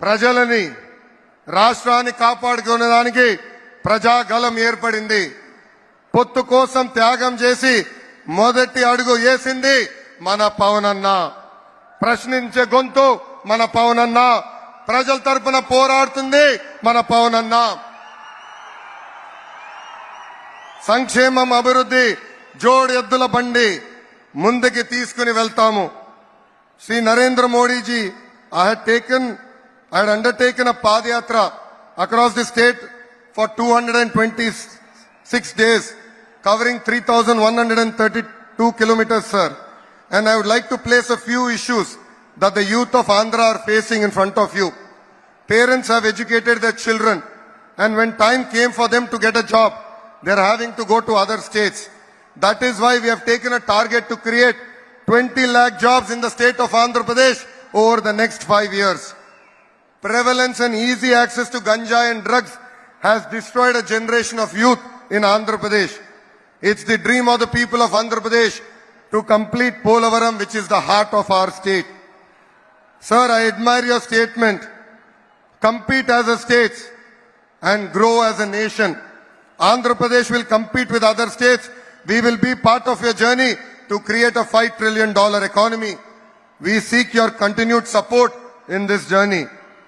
ప్రజలని రాష్ట్రాన్ని కాపాడుకునేదానికి ప్రజాగలం ఏర్పడింది. పొత్తు కోసం త్యాగం చేసి మొదటి అడుగు వేసింది మన పవనన్న. ప్రశ్నించే గొంతు మన పవనన్న. ప్రజల తరపున పోరాడుతుంది మన పవనన్న. సంక్షేమం అభివృద్ధి జోడు ఎద్దుల బండి ముందుకి తీసుకుని వెళ్తాము. Shri Narendra Modiji I had I had undertaken a Padyatra across the state for 226 days, covering 3,132 kilometers, sir. And I would like to place a few issues that the youth of Andhra are facing in front of you. Parents have educated their children, and when time came for them to get a job, they are having to go to other states. That is why we have taken a target to create 20 lakh jobs in the state of Andhra Pradesh over the next five years. Prevalence and easy access to ganja and drugs has destroyed a generation of youth in Andhra Pradesh. It's the dream of the people of Andhra Pradesh to complete Polavaram, which is the heart of our state. Sir, I admire your statement compete as a state and grow as a nation. Andhra Pradesh will compete with other states. We will be part of your journey to create a $5 trillion economy. We seek your continued support in this journey.